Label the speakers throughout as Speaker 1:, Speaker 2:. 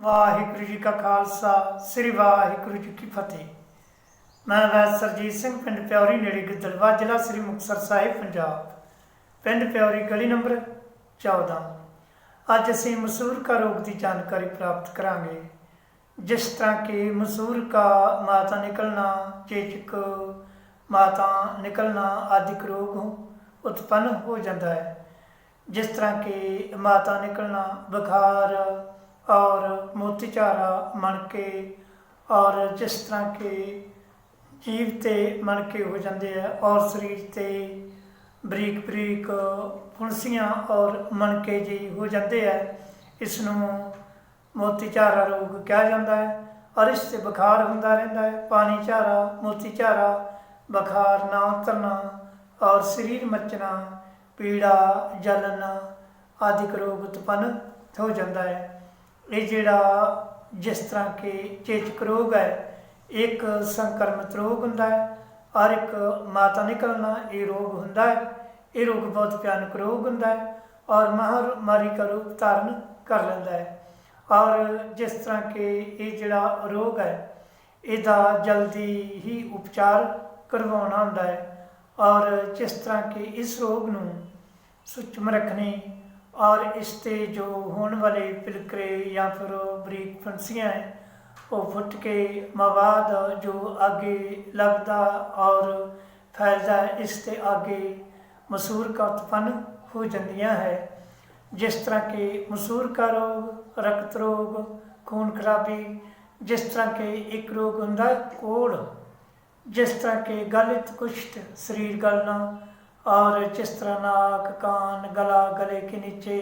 Speaker 1: ਵਾਹਿਗੁਰੂ ਜੀ ਕਾ ਖਾਲਸਾ, ਸ੍ਰੀ ਵਾਹਿਗੁਰੂ ਜੀ ਕੀ ਫਤਿਹ। ਮੈਂ ਵੈਦ ਸਰਜੀਤ ਸਿੰਘ, ਪਿੰਡ ਪਿਉਰੀ ਨੇੜੇ ਗਿੱਦੜਵਾ ਜ਼ਿਲ੍ਹਾ ਸ੍ਰੀ ਮੁਕਤਸਰ ਸਾਹਿਬ, ਪੰਜਾਬ। ਪਿੰਡ ਪਿਉਰੀ ਗਲੀ ਨੰਬਰ 14 ਅੱਜ ਅਸੀਂ ਮਸੂਰ ਕਾ ਰੋਗ ਦੀ ਜਾਣਕਾਰੀ ਪ੍ਰਾਪਤ ਕਰਾਂਗੇ। ਜਿਸ ਤਰ੍ਹਾਂ ਕਿ ਮਸੂਰ ਕਾ ਮਾਤਾ ਨਿਕਲਣਾ, ਚੇਚਕ ਮਾਤਾ ਨਿਕਲਣਾ ਆਦਿਕ ਰੋਗ ਉਤਪੰਨ ਹੋ ਜਾਂਦਾ ਹੈ। ਜਿਸ ਤਰ੍ਹਾਂ ਕਿ ਮਾਤਾ ਨਿਕਲਣਾ, ਬੁਖਾਰ और मोतीचारा मणके और जिस तरह के ਜੀਵ ਤੇ ਮਣਕੇ ਹੋ ਜਾਂਦੇ ਆ ਔਰ ਸਰੀਰ ਤੇ ਬਰੀਕ ਬਰੀਕ ਫੁੰਸੀਆਂ ਔਰ ਮਣਕੇ ਜੀ ਹੋ ਜਾਂਦੇ ਆ ਇਸ ਨੂੰ ਮੋਤੀਚਾਰਾ ਰੋਗ ਕਿਹਾ ਜਾਂਦਾ ਹੈ ਔਰ ਇਸ ਤੇ ਬੁਖਾਰ ਹੁੰਦਾ ਰਹਿੰਦਾ ਹੈ ਪਾਣੀ ਝਾਰਾ ਮੋਤੀਚਾਰਾ ਬੁਖਾਰ ਨਾ ਉਤਰਨਾ ਔਰ ਸਰੀਰ ਮੱਚਣਾ ਪੀੜਾ ਜਲਨ ਆਦਿਕ ਰੋਗ ਉਤਪੰਨ ਹੋ ਜਾਂਦਾ ਹੈ ਇਹ ਜਿਹੜਾ ਜਿਸ ਤਰ੍ਹਾਂ ਕਿ ਚੇਚਕ ਰੋਗ ਹੈ, ਇੱਕ ਸੰਕਰਮਿਤ ਰੋਗ ਹੁੰਦਾ ਹੈ, ਔਰ ਇੱਕ ਮਾਤਾ ਨਿਕਲਣਾ ਇਹ ਰੋਗ ਹੁੰਦਾ ਹੈ। ਇਹ ਰੋਗ ਬਹੁਤ ਭਿਆਨਕ ਰੋਗ ਹੁੰਦਾ ਹੈ ਔਰ ਮਹਾਮਾਰੀ ਦਾ ਰੂਪ ਧਾਰਨ ਕਰ ਲੈਂਦਾ ਹੈ। ਔਰ ਜਿਸ ਤਰ੍ਹਾਂ ਕਿ ਇਹ ਜਿਹੜਾ ਰੋਗ ਹੈ, ਇਹਦਾ ਜਲਦੀ ਹੀ ਉਪਚਾਰ ਕਰਵਾਉਣਾ ਹੁੰਦਾ ਹੈ। ਔਰ ਜਿਸ ਤਰ੍ਹਾਂ ਕਿ ਇਸ ਰੋਗ ਨੂੰ ਸੁਚਮ ਰੱਖਣੇ ਔਰ ਇਸ ਤੇ ਜੋ ਹੋਣ ਵਾਲੇ ਪਿਲਕਰੇ ਜਾਂ ਫਿਰ ਬਰੀਕ ਫੰਸੀਆਂ ਹੈ, ਉਹ ਫੁੱਟ ਕੇ ਮਵਾਦ ਜੋ ਅੱਗੇ ਲੱਗਦਾ ਔਰ ਫੈਲਦਾ, ਇਸ ਤੇ ਅੱਗੇ ਮਸੂਰ ਕਾ ਉਤਪੰਨ ਹੋ ਜਾਂਦੀਆਂ ਹੈ। ਜਿਸ ਤਰ੍ਹਾਂ ਕਿ ਮਸੂਰ ਕਾ ਰੋਗ ਰਕਤ ਰੋਗ, ਖੂਨ ਖਰਾਬੀ, ਜਿਸ ਤਰ੍ਹਾਂ ਕਿ ਇੱਕ ਰੋਗ ਹੁੰਦਾ ਹੈ ਕੋੜ ਜਿਸ ਤਰ੍ਹਾਂ ਕਿ ਗਲਿਤ ਕੁਸ਼ਟ, ਸਰੀਰ ਗਲਣਾ और जिस तरह नाक कान गला गले के नीचे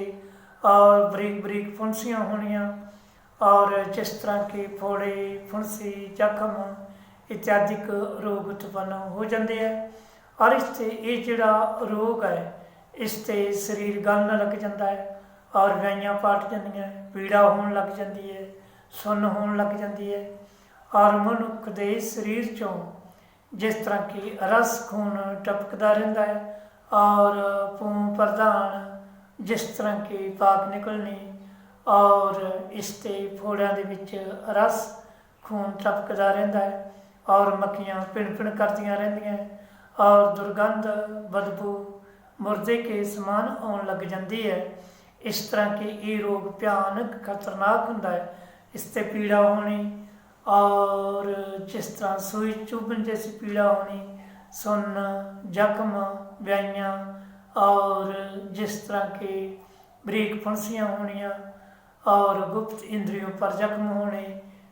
Speaker 1: और बरीक बरीक फुंसियाँ होनियाँ और जिस तरह के फोड़े फुंसी जख्म इत्यादि रोग उत्पन्न हो ਜਾਂਦੇ ਹੈ ਔਰ ਇਸ ਤੇ ਇਹ ਜਿਹੜਾ ਰੋਗ ਹੈ, ਇਸ ਤੇ ਸਰੀਰ ਗਲਣ ਲੱਗ ਜਾਂਦਾ ਹੈ ਔਰ ਵਿਆਈਆਂ ਪਾਟ ਜਾਂਦੀਆਂ ਪੀੜਾ ਹੋਣ ਲੱਗ ਜਾਂਦੀ ਹੈ, ਸੁੰਨ ਹੋਣ ਲੱਗ ਜਾਂਦੀ ਹੈ ਔਰ ਮਨੁੱਖ ਦੇ ਸਰੀਰ ਚੋਂ ਜਿਸ ਤਰ੍ਹਾਂ ਕਿ ਰਸ ਖੂਨ ਟਪਕਦਾ ਰਹਿੰਦਾ ਹੈ ਔਰ ਪੂੰ ਪ੍ਰਧਾਨ ਜਿਸ ਤਰ੍ਹਾਂ ਕਿ ਪਾਕ ਨਿਕਲਣੀ ਔਰ ਇਸ ਤੇ ਫੋੜਿਆਂ ਦੇ ਵਿੱਚ ਰਸ ਖੂਨ ਟਪਕਦਾ ਰਹਿੰਦਾ ਹੈ ਔਰ ਮੱਖੀਆਂ ਪਿਣ-ਪਿਣ ਕਰਦੀਆਂ ਰਹਿੰਦੀਆਂ ਔਰ ਦੁਰਗੰਧ ਬਦਬੂ ਮੁਰਦੇ ਕੇ ਸਮਾਨ ਆਉਣ ਲੱਗ ਜਾਂਦੀ ਹੈ ਇਸ ਤਰ੍ਹਾਂ ਕਿ ਇਹ ਰੋਗ ਭਿਆਨਕ ਖਤਰਨਾਕ ਹੁੰਦਾ ਹੈ ਇਸ ਤੇ ਪੀੜਾ ਹੋਣੀ और जिस तरह सुई चुभन जैसी पीड़ा होनी सुन जख्म ब्याइयाँ और जिस तरह के बरीक फुंसियाँ होनियाँ और गुप्त इंद्रियों पर जख्म होने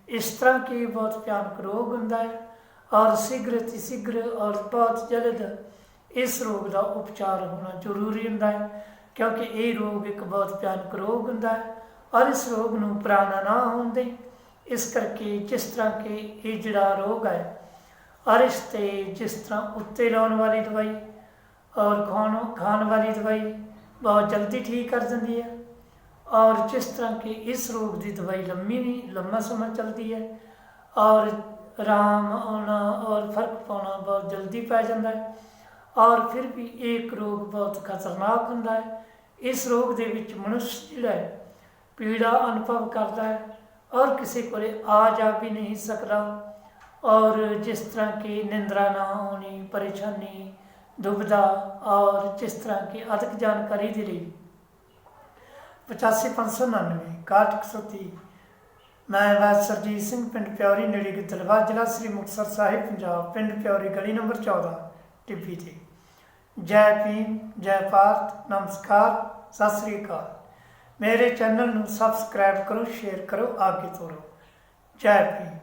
Speaker 1: इस तरह के बहुत भयानक रोग होंगे है और शीघ्र अति शीघ्र और बहुत जल्द इस रोग का उपचार होना जरूरी होंगे है क्योंकि ये रोग एक बहुत भयानक रोग होंगे है और इस रोग ਨੂੰ ਪ੍ਰਾਣਾ ਨਾ ਹੋਣ ਦੇ ਇਸ ਕਰਕੇ ਜਿਸ ਤਰ੍ਹਾਂ ਕਿ ਇਹ ਜਿਹੜਾ ਰੋਗ ਹੈ ਅਰਿਸ਼ ਤੇ ਜਿਸ ਤਰ੍ਹਾਂ ਉੱਤੇ ਲਾਉਣ ਵਾਲੀ ਦਵਾਈ ਔਰ ਖਾਣ ਖਾਣ ਵਾਲੀ ਦਵਾਈ ਬਹੁਤ ਜਲਦੀ ਠੀਕ ਕਰ ਦਿੰਦੀ ਹੈ ਔਰ ਜਿਸ ਤਰ੍ਹਾਂ ਕਿ ਇਸ ਰੋਗ ਦੀ ਦਵਾਈ ਲੰਮੀ ਨਹੀਂ, ਲੰਮਾ ਸਮਾਂ ਚੱਲਦੀ ਹੈ ਔਰ ਆਰਾਮ ਆਉਣਾ ਔਰ ਫ਼ਰਕ ਪਾਉਣਾ ਬਹੁਤ ਜਲਦੀ ਪੈ ਜਾਂਦਾ ਹੈ ਔਰ ਫਿਰ ਵੀ ਇੱਕ ਰੋਗ ਬਹੁਤ ਖਤਰਨਾਕ ਹੁੰਦਾ ਹੈ। ਇਸ ਰੋਗ ਦੇ ਵਿੱਚ ਮਨੁੱਖ ਜਿਹੜਾ ਪੀੜਾ ਅਨੁਭਵ ਕਰਦਾ ਹੈ ਔਰ ਕਿਸੇ ਕੋਲੇ ਆ ਜਾ ਵੀ ਨਹੀਂ ਸਕਦਾ। और जिस तरह की निंद्रा ना होनी, परेशानी, दुविधा और जिस तरह की अधिक जानकारी दे रही। पचासी पाँच सौ उन्नवे काठ कसौती मैं वैद सरजीत सिंह, पिंड प्योरी नेड़ी गिदलवा जिला श्री मुक्तसर साहिब, पंजाब, पिंड प्योरी, गली नंबर चौदह, टिब्बी से जय भीम, जय पार्थ नमस्कार, सत श्रीकाल मेरे चैनल सबसक्राइब करो, शेयर करो, आगे तोरो जय भीम।